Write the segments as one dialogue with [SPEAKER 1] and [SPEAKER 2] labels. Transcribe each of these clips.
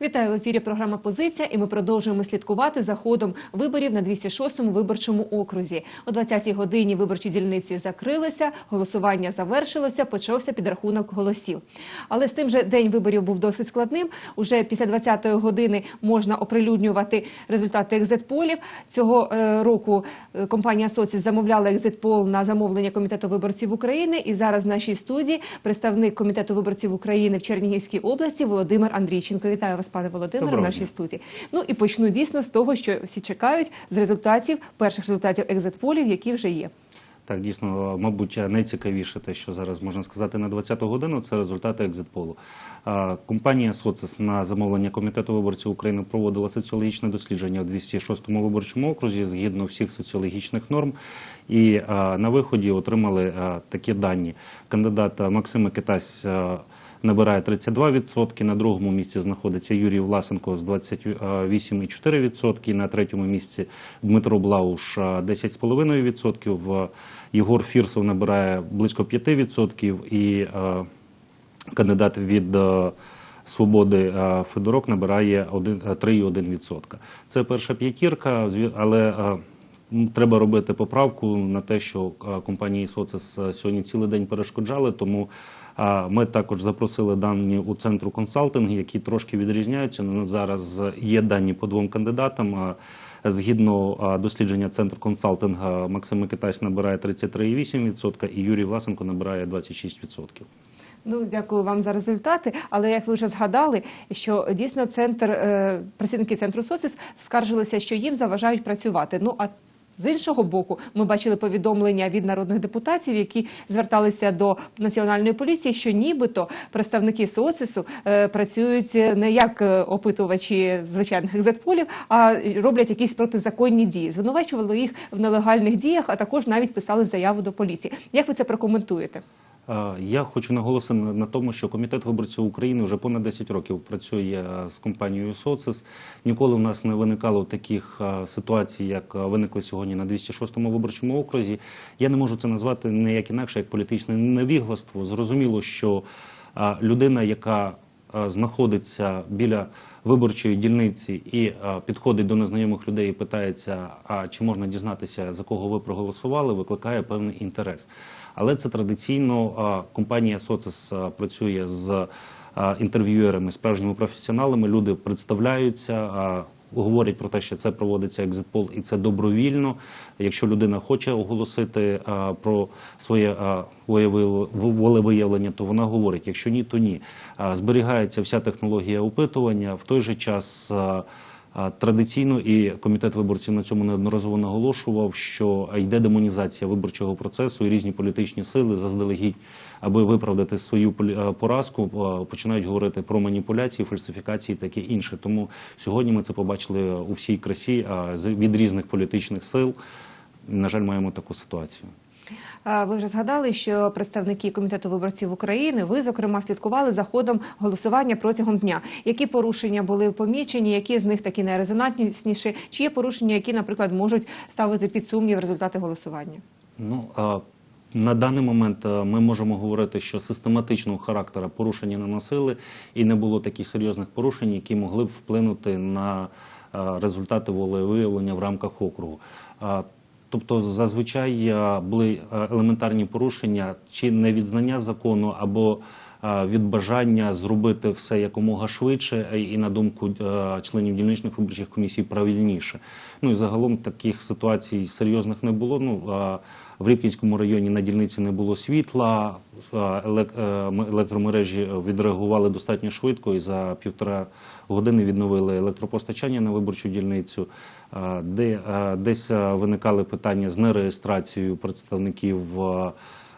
[SPEAKER 1] Вітаю в ефірі. Програма Позиція, і ми продовжуємо слідкувати за ходом виборів на 206-му виборчому окрузі. О 20-й годині виборчі дільниці закрилися, голосування завершилося, почався підрахунок голосів. Але з тим же день виборів був досить складним. Уже після 20-ї години можна оприлюднювати результати екзитполів. Цього е, року е, компанія Соціс замовляла екзитпол на замовлення комітету виборців України. І зараз в нашій студії представник комітету виборців України в Чернігівській області Володимир Андрійченко. Вітаю вас, пане Володимире, в нашій студії. Ну і почну дійсно з того, що всі чекають з результатів перших результатів екзитполів, які вже є.
[SPEAKER 2] Так, дійсно, мабуть, найцікавіше те, що зараз можна сказати на 20-ту годину, це результати екзитполу. Компанія «Социс» на замовлення Комітету виборців України проводила соціологічне дослідження у 206-му виборчому окрузі згідно всіх соціологічних норм. І на виході отримали такі дані. Кандидат а, Максим Микитась а, набирає 32%, на другому місці знаходиться Юрій Власенко з 28,4%, на третьому місці Дмитро Блауш а, 10,5%, Єгор Фірсов набирає близько 5% і кандидат від Свободи Федорок набирає один- е, 3,1%. Це перша п'ятірка, але треба робити поправку на те, що компанії Социс е, сьогодні цілий день перешкоджали, тому ми також запросили дані у центру консалтингу, які трошки відрізняються. Зараз є дані по двом кандидатам. Згідно дослідження Центру консалтинга, Максим Микитась набирає 33,8% і Юрій Власенко набирає 26%.
[SPEAKER 1] Ну, дякую вам за результати. Але як ви вже згадали, що дійсно центр е, працівники центру СОСИС скаржилися, що їм заважають працювати. Ну а з іншого боку, ми бачили повідомлення від народних депутатів, які зверталися до національної поліції, що нібито представники СОСИСу е, працюють не як е, опитувачі звичайних екзитполів, а роблять якісь протизаконні дії. Звинувачували їх в нелегальних діях, а також навіть писали заяву до поліції. Як ви це прокоментуєте?
[SPEAKER 2] Я хочу наголосити на- тому, що комітет виборців України вже понад 10 років працює е, з компанією «Социс». Ніколи у нас не виникало таких е, ситуацій, як е, виникли сьогодні на 206-му виборчому окрузі. Я не можу це назвати ніяк інакше, як політичне невігластво. Зрозуміло, що людина, яка знаходиться біля виборчої дільниці і е, підходить до незнайомих людей і питається, а чи можна дізнатися, за кого ви проголосували, викликає певний інтерес. Але це традиційно е, компанія Социс е, працює з е, інтерв'юерами, справжніми професіоналами. Люди представляються. Говорять про те, що це проводиться екзитпол, і це добровільно. Якщо людина хоче оголосити а, про своє а, волевиявлення, то вона говорить. Якщо ні, то ні. А, зберігається вся технологія опитування. В той же час е, традиційно і комітет виборців на цьому неодноразово наголошував, що йде демонізація виборчого процесу, і різні політичні сили заздалегідь, аби виправдати свою поразку, починають говорити про маніпуляції, фальсифікації, таке інше. Тому сьогодні ми це побачили у всій красі від різних політичних сил. На жаль, маємо таку ситуацію.
[SPEAKER 1] Ви вже згадали, що представники комітету виборців України, ви зокрема слідкували за ходом голосування протягом дня. Які порушення були помічені? Які з них такі найрезонантніші? Чи є порушення, які, наприклад, можуть ставити під сумнів результати голосування?
[SPEAKER 2] Ну а на даний момент ми можемо говорити, що систематичного характеру порушення не носили, і не було таких серйозних порушень, які могли б вплинути на результати волевиявлення в рамках округу. Тобто зазвичай е, були е, елементарні порушення чи не від закону або від бажання зробити все якомога швидше е, і на думку е, членів дільничних виборчих комісій правильніше. Ну і загалом таких ситуацій серйозних не було. Ну е, в Рібкінському районі на дільниці не було світла, е, е, електромережі відреагували достатньо швидко і за півтора години відновили електропостачання на виборчу дільницю. Е, Де е, десь е, виникали питання з нереєстрацією представників.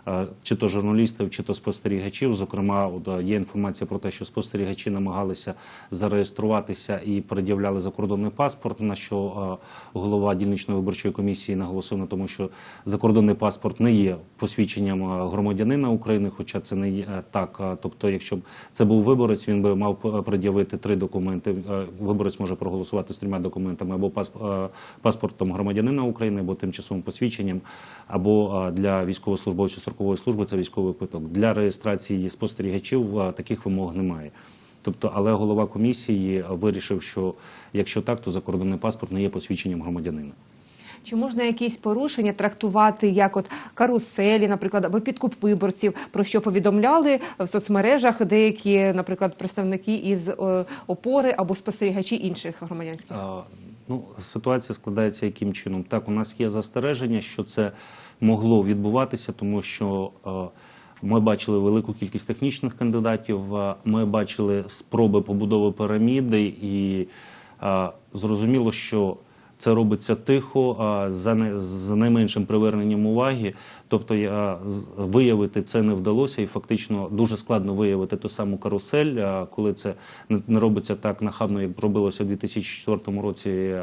[SPEAKER 2] Е, Чи то журналістів, чи то спостерігачів. Зокрема, е, є інформація про те, що спостерігачі намагалися зареєструватися і пред'являли закордонний паспорт. На що е, голова дільничної виборчої комісії наголосив на тому, що закордонний паспорт не є посвідченням громадянина України, хоча це не є так. Тобто, якщо б це був виборець, він би мав пред'явити три документи. Виборець може проголосувати з трьома документами або пасп- паспортом громадянина України, або тимчасовим посвідченням, або для військовослужбовців строкової служби це військовий квиток. Для реєстрації спостерігачів таких вимог немає. Тобто, але голова комісії вирішив, що якщо так, то закордонний паспорт не є посвідченням громадянина.
[SPEAKER 1] Чи можна якісь порушення трактувати як от каруселі, наприклад, або підкуп виборців, про що повідомляли в соцмережах деякі, наприклад, представники із е, опори або спостерігачі інших громадянських?
[SPEAKER 2] Ну, ситуація складається яким чином? Так, у нас є застереження, що це могло відбуватися, тому що е, ми бачили велику кількість технічних кандидатів, е, ми бачили спроби побудови піраміди, і е, зрозуміло, що це робиться тихо, з найменшим приверненням уваги. Тобто виявити це не вдалося, і фактично дуже складно виявити ту саму карусель, коли це не робиться так нахабно, як робилося у 2004 році.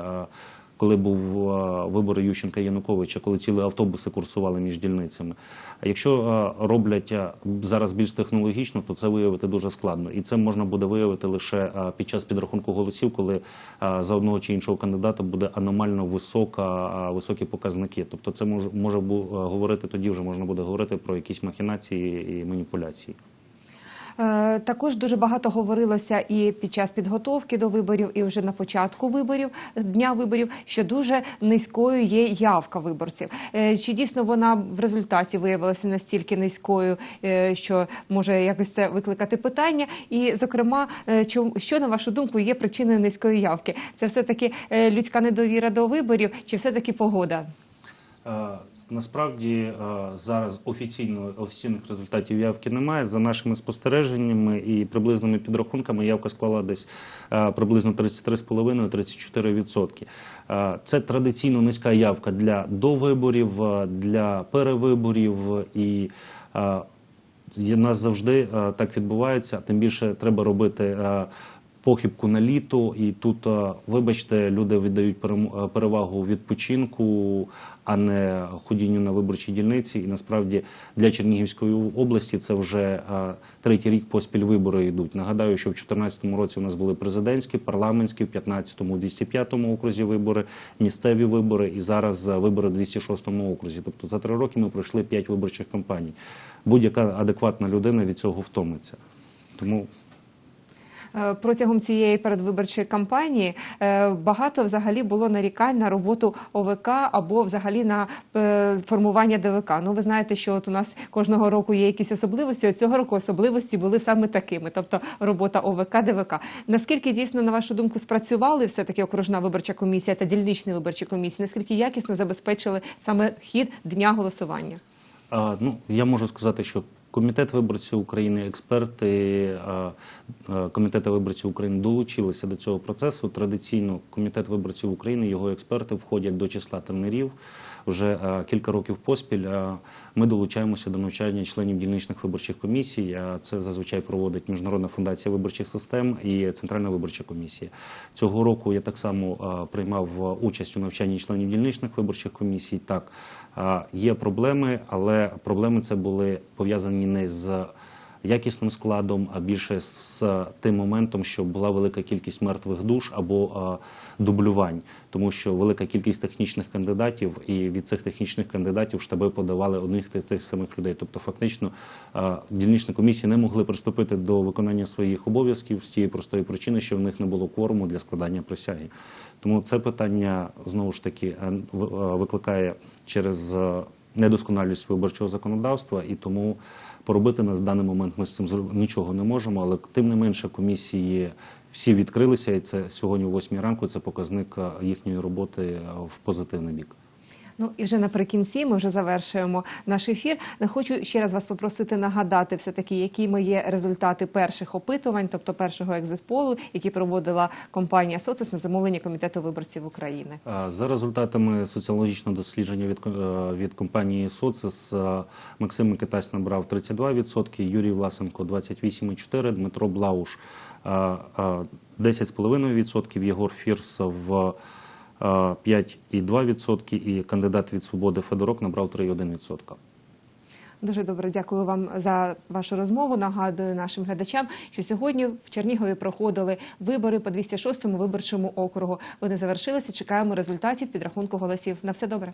[SPEAKER 2] Коли був а, вибори Ющенка Януковича, коли цілі автобуси курсували між дільницями. А якщо роблять зараз більш технологічно, то це виявити дуже складно. І це можна буде виявити лише під час підрахунку голосів, коли за одного чи іншого кандидата буде аномально висока, високі показники. Тобто, це може може говорити тоді, вже можна буде говорити про якісь махінації і маніпуляції.
[SPEAKER 1] Е, Також дуже багато говорилося і під час підготовки до виборів, і вже на початку виборів дня виборів, що дуже низькою є явка виборців. Е, Чи дійсно вона в результаті виявилася настільки низькою, е, що може якось це викликати питання? І, зокрема, що на вашу думку є причиною низької явки? Це все таки людська недовіра до виборів, чи все таки погода?
[SPEAKER 2] Е, Насправді е, зараз офіційно офіційних результатів явки немає. За нашими спостереженнями і приблизними підрахунками явка склала десь е, приблизно 33,5-34%. Е, Це традиційно низька явка для довиборів, для перевиборів і у нас завжди так відбувається. Тим більше треба робити похибку на літо, і тут, е, вибачте, люди віддають е, перевагу відпочинку, а не ходінню на виборчі дільниці. І насправді для Чернігівської області це вже е, третій рік поспіль вибори йдуть. Нагадаю, що в 2014 році у нас були президентські, парламентські, в 15-му, 205-му окрузі вибори, місцеві вибори, і зараз вибори в 206-му окрузі. Тобто за три роки ми пройшли п'ять виборчих кампаній. Будь-яка адекватна людина від цього втомиться. Тому
[SPEAKER 1] Протягом цієї передвиборчої кампанії е, багато взагалі було нарікань на роботу ОВК або взагалі на е, формування ДВК. Ну ви знаєте, що от у нас кожного року є якісь особливості. От цього року особливості були саме такими, тобто робота ОВК, ДВК. Наскільки дійсно, на вашу думку, спрацювали все таки окружна виборча комісія та дільничні виборчі комісії? Наскільки якісно забезпечили саме хід дня голосування?
[SPEAKER 2] А, ну, я можу сказати, що комітет виборців України, експерти комітету виборців України долучилися до цього процесу. Традиційно комітет виборців України, його експерти входять до числа тренерів. Вже кілька років поспіль ми долучаємося до навчання членів дільничних виборчих комісій. Це зазвичай проводить Міжнародна фундація виборчих систем і Центральна виборча комісія. Цього року я так само приймав участь у навчанні членів дільничних виборчих комісій. Так, Є проблеми, але проблеми це були пов'язані не з якісним складом, а більше з тим моментом, що була велика кількість мертвих душ або дублювань, тому що велика кількість технічних кандидатів, і від цих технічних кандидатів штаби подавали одних тих, самих людей. Тобто, фактично, дільничні комісії не могли приступити до виконання своїх обов'язків з тієї простої причини, що в них не було кворуму для складання присяги. Тому це питання знову ж таки е, е, викликає через е, недосконалість виборчого законодавства, і тому поробити на даний момент ми з цим нічого не можемо. Але тим не менше комісії всі відкрилися, і це сьогодні о 8 ранку. Це показник е, їхньої роботи е, в позитивний бік.
[SPEAKER 1] Ну і вже наприкінці ми вже завершуємо наш ефір. Хочу ще раз вас попросити нагадати, все таки, якими є результати перших опитувань, тобто першого екзитполу, які проводила компанія Социс на замовлення комітету виборців України.
[SPEAKER 2] За результатами соціологічного дослідження від, е, від компанії «Социс» е, Максим Микитась набрав 32%, Юрій Власенко 28,4%, Дмитро Блауш е, е, 10,5%, Єгор Фірсов е, 5,2% і кандидат від «Свободи» Федорок набрав 3,1%.
[SPEAKER 1] Дуже добре, дякую вам за вашу розмову. Нагадую нашим глядачам, що сьогодні в Чернігові проходили вибори по 206-му виборчому округу. Вони завершилися. Чекаємо результатів підрахунку голосів. На все добре.